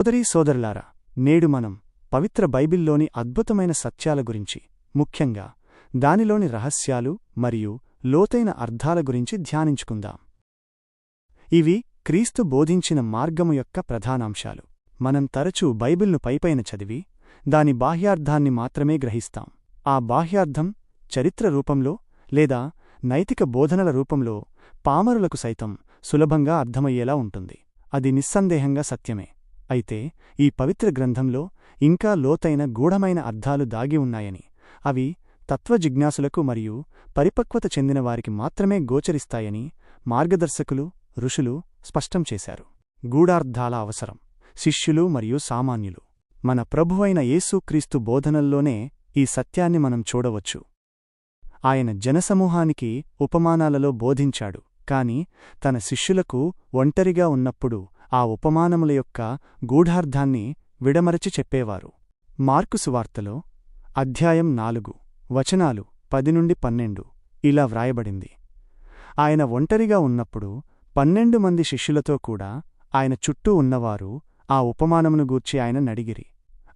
సోదరీ సోదరులారా నేడు మనం పవిత్ర బైబిల్లోని అద్భుతమైన సత్యాల గురించి ముఖ్యంగా దానిలోని రహస్యాలు మరియు లోతైన అర్థాల గురించి ధ్యానించుకుందాం. ఇవి క్రీస్తు బోధించిన మార్గము యొక్క ప్రధానాంశాలు. మనం తరచూ బైబిల్ను పైపైన చదివి దాని బాహ్యార్థాన్ని మాత్రమే గ్రహిస్తాం. ఆ బాహ్యార్థం చరిత్ర రూపంలో లేదా నైతిక బోధనల రూపంలో పామరులకు సైతం సులభంగా అర్థమయ్యేలా ఉంటుంది. అది నిస్సందేహంగా సత్యమే. అయితే ఈ పవిత్ర గ్రంథంలో ఇంకా లోతైన గూఢమైన అర్థాలు దాగి ఉన్నాయని అవి తత్వజిజ్ఞాసులకు మరియు పరిపక్వత చెందిన వారికి మాత్రమే గోచరిస్తాయని మార్గదర్శకులు ఋషులు స్పష్టం చేశారు. గూఢార్థాల అవసరం శిష్యులు మరియు సామాన్యులు. మన ప్రభువైన యేసుక్రీస్తు బోధనల్లోనే ఈ సత్యాన్ని మనం చూడవచ్చు. ఆయన జనసమూహానికి ఉపమానాలలో బోధించాడు కాని తన శిష్యులకు ఒంటరిగా ఉన్నప్పుడు ఆ ఉపమానముల యొక్క గూఢార్థాన్ని విడమరచి చెప్పేవారు. మార్కు సువార్తలో అధ్యాయం నాలుగు వచనాలు పది నుండి పన్నెండు ఇలా వ్రాయబడింది. ఆయన ఒంటరిగా ఉన్నప్పుడు పన్నెండు మంది శిష్యులతో కూడా ఆయన చుట్టూ ఉన్నవారు ఆ ఉపమానమును గూర్చి ఆయన నడిగిరి.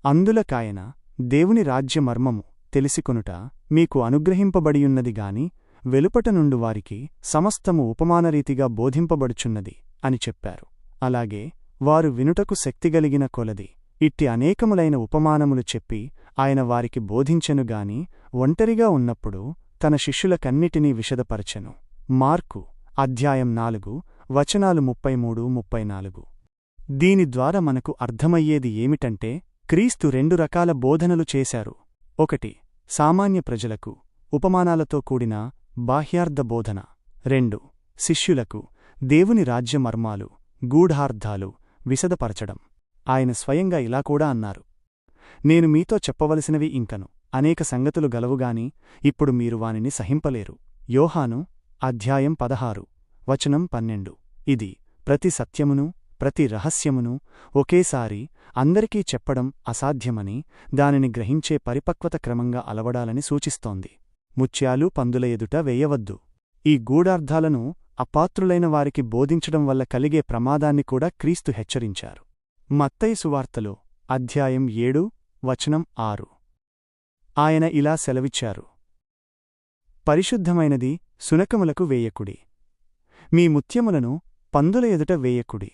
అందులకాయన దేవుని రాజ్యమర్మము తెలిసికొనుట మీకు అనుగ్రహింపబడియున్నది గాని వెలుపట నుండు వారికి సమస్తము ఉపమానరీతిగా బోధింపబడుచున్నది అని చెప్పారు. అలాగే వారు వినుటకు శక్తిగలిగిన కొలది. ఇట్టి అనేకములైన ఉపమానములు చెప్పి ఆయన వారికి బోధించెనుగాని ఒంటరిగా ఉన్నప్పుడు తన శిష్యులకన్నిటినీ విషదపరచెను. మార్కు అధ్యాయం నాలుగు వచనాలు ముప్పై మూడు ముప్పై నాలుగు దీని ద్వారా మనకు అర్థమయ్యేది ఏమిటంటే క్రీస్తు రెండు రకాల బోధనలు చేశారు. ఒకటి సామాన్య ప్రజలకు ఉపమానాలతో కూడిన బాహ్యార్థ బోధన. రెండు శిష్యులకు దేవుని రాజ్యమర్మాలు. గూఢార్థాలు విశదపరచడం. ఆయన స్వయంగా ఇలా కూడా అన్నారు. నేను మీతో చెప్పవలసినవి ఇంకను. అనేక సంగతులు గలవుగాని ఇప్పుడు మీరు వానిని సహింపలేరు. యోహాను అధ్యాయం పదహారు వచనం పన్నెండు. ఇది ప్రతి సత్యమును ప్రతి రహస్యమును ఒకేసారి అందరికీ చెప్పడం అసాధ్యమని దానిని గ్రహించే పరిపక్వత క్రమంగా అలవడాలని సూచిస్తోంది. ముత్యాలు పందుల ఎదుట వేయవద్దు. ఈ గూఢార్థాలను అపాత్రులైన వారికి బోధించడం వల్ల కలిగే ప్రమాదాన్ని కూడా క్రీస్తు హెచ్చరించారు. మత్తయి సువార్తలో అధ్యాయం ఏడు వచనం ఆరు. ఆయన ఇలా సెలవిచ్చారు. పరిశుద్ధమైనది సునకములకు వేయకుడి. మీ ముత్యములను పందుల ఎదుట వేయకుడి.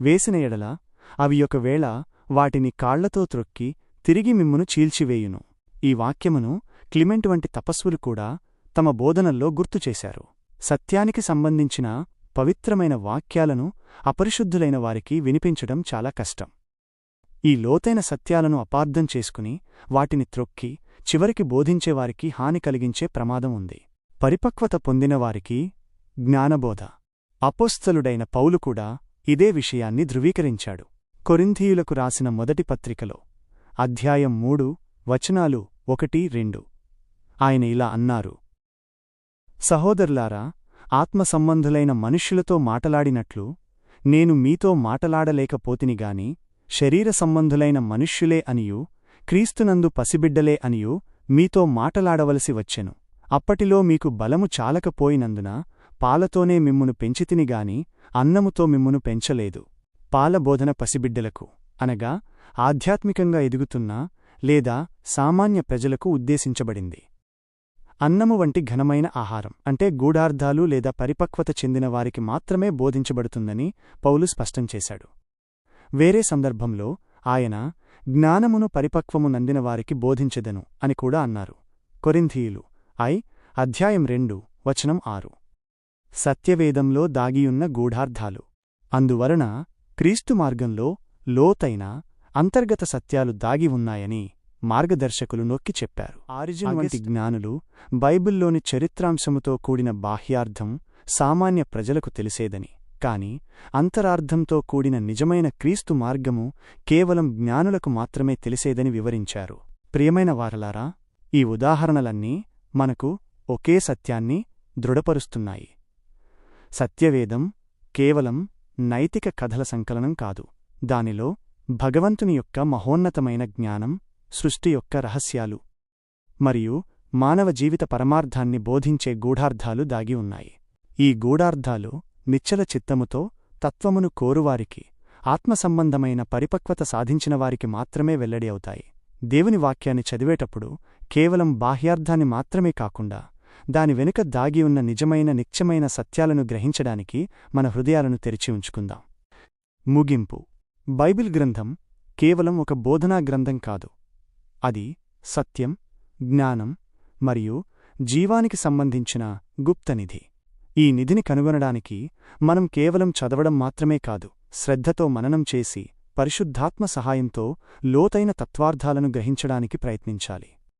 వేసిన ఎడల అవి ఒకవేళ వాటిని కాళ్ళతో త్రొక్కి తిరిగి మిమ్మును చీల్చివేయును. ఈ వాక్యమును క్లిమెంట్ వంటి తపస్సులు కూడా తమ బోధనల్లో గుర్తుచేశారు సత్యానికి సంబంధించిన పవిత్రమైన వాక్యాలను అపరిశుద్ధులైన వారికి వినిపించడం చాలా కష్టం. ఈ లోతైన సత్యాలను అపార్థం చేసుకుని వాటిని త్రొక్కి చివరికి బోధించేవారికి హాని కలిగించే ప్రమాదం ఉంది. పరిపక్వత పొందినవారికి జ్ఞానబోధ. అపోస్తలుడైన పౌలు కూడా ఇదే విషయాన్ని ధృవీకరించాడు. కొరింథీయులకు రాసిన మొదటి పత్రికలో అధ్యాయం మూడు వచనాలు ఒకటి రెండు. ఆయన ఇలా అన్నారు సహోదరులారా ఆత్మ సంబంధులైన మనుష్యులతో మాటలాడినట్లు నేను మీతో మాటలాడలేకపోతినిగాని శరీర సంబంధులైన మనుష్యులే అనియు క్రీస్తునందు పసిబిడ్డలే అనియు మీతో మాటలాడవలసి వచ్చెను. అప్పటిలో మీకు బలము చాలకపోయినందున పాలతోనే మిమ్మును పెంచితినిగాని అన్నముతో మిమ్మును పెంచలేదు. పాలబోధన పసిబిడ్డలకు అనగా ఆధ్యాత్మికంగా ఎదుగుతున్న లేదా సామాన్య ప్రజలకు ఉద్దేశించబడింది. అన్నము వంటి ఘనమైన ఆహారం అంటే గూఢార్థాలు లేదా పరిపక్వత చెందిన వారికి మాత్రమే బోధించబడుతుందని పౌలు స్పష్టం చేశాడు. వేరే సందర్భంలో ఆయన జ్ఞానమును పరిపక్వము నందిన వారికి బోధించెదను అని కూడా అన్నారు. కొరింథీయులు ఐ అధ్యాయం రెండు వచనం ఆరు. సత్యవేదంలో దాగియున్న గూఢార్థాలు. అందువలన క్రీస్తు మార్గంలో లోతైన అంతర్గత సత్యాలు దాగి ఉన్నాయని మార్గదర్శకులు నొక్కి చెప్పారు. ఆరిజిన్ వంటి జ్ఞానులు బైబిల్లోని చరిత్రాంశముతో కూడిన బాహ్యార్థం సామాన్య ప్రజలకు తెలిసేదని కాని అంతరార్థంతో కూడిన నిజమైన క్రీస్తు మార్గము కేవలం జ్ఞానులకు మాత్రమే తెలిసేదని వివరించారు. ప్రియమైన వారలారా ఈ ఉదాహరణలన్నీ మనకు ఒకే సత్యాన్ని దృఢపరుస్తున్నాయి. సత్యవేదం కేవలం నైతిక కథల సంకలనం కాదు. దానిలో భగవంతుని యొక్క మహోన్నతమైన జ్ఞానం సృష్టి యొక్క రహస్యాలు మరియు మానవ జీవిత పరమార్థాన్ని బోధించే గూఢార్థాలు దాగి ఉన్నాయి. ఈ గూఢార్థాలు నిచ్చల చిత్తముతో తత్వమును కోరువారికి ఆత్మసంబంధమైన పరిపక్వత సాధించిన వారికి మాత్రమే వెల్లడి అవుతాయి. దేవుని వాక్యాన్ని చదివేటప్పుడు కేవలం బాహ్యార్థాన్ని మాత్రమే కాకుండా దాని వెనుక దాగి ఉన్న నిజమైన నిత్యమైన సత్యాలను గ్రహించడానికి మన హృదయాలను తెరిచి ఉంచుకుందాం. ముగింపు. బైబిల్ గ్రంథం కేవలం ఒక బోధనా గ్రంథం కాదు. అది సత్యం జ్ఞానం మరియు జీవానికి సంబంధించిన గుప్తనిధి ఈ నిధిని కనుగొనడానికి మనం కేవలం చదవడం మాత్రమే కాదు శ్రద్ధతో మననం చేసి పరిశుద్ధాత్మ సహాయంతో లోతైన తత్వార్థాలను గ్రహించడానికి ప్రయత్నించాలి.